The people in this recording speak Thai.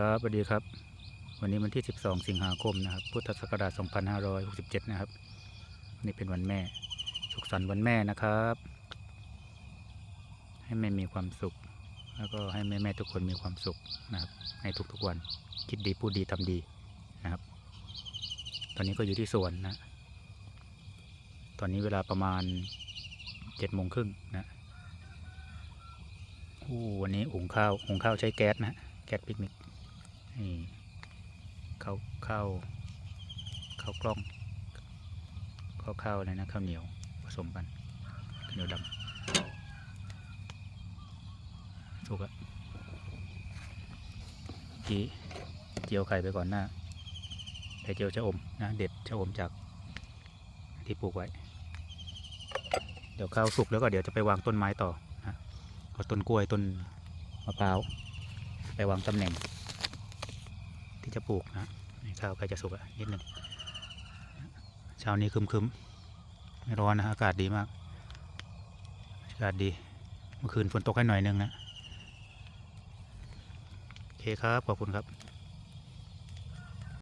ครับสวัสดีครับ วันนี้วันที่ 12 สิงหาคมนะครับ พุทธศักราช 2567 นะครับ นี่เป็นวันแม่ สุขสันต์วันแม่นะครับ ให้แม่มีความสุข แล้วก็ให้แม่แม่ๆทุกคนมีความสุขนะครับ ในทุกๆวัน คิดดีพูดดีทำดีนะครับ ตอนนี้ก็อยู่ที่สวนนะ ตอนนี้เวลาประมาณ7โมงครึ่งนะวันนี้หุงข้าวหุงข้าวใช้แก๊สนะแก๊สปิกนิก นี่ข้าวข้าวข้าวกล้องข้าวข้าวอะไรนะข้าวเหนียวผสมกันข้าวเหนียวดำสุกอะกี้เจียวไข่ไปก่อนหน้าไข่เจียวชะอมนะเด็ดชะอมจากที่ปลูกไว้ เดี๋ยวข้าวสุกแล้วก็เดี๋ยวจะไปวางต้นไม้ต่อนะเอาต้นกล้วยต้นมะพร้าวไปวางตำแหน่ง จะปลูกนะข้าวใกล้จะสุกอะนิดหนึ่งเช้านี้คึมๆไม่ร้อนนะอากาศดีมาก อากาศดี เมื่อคืนฝนตกให้หน่อยนึงนะโอเคครับ ขอบคุณครับ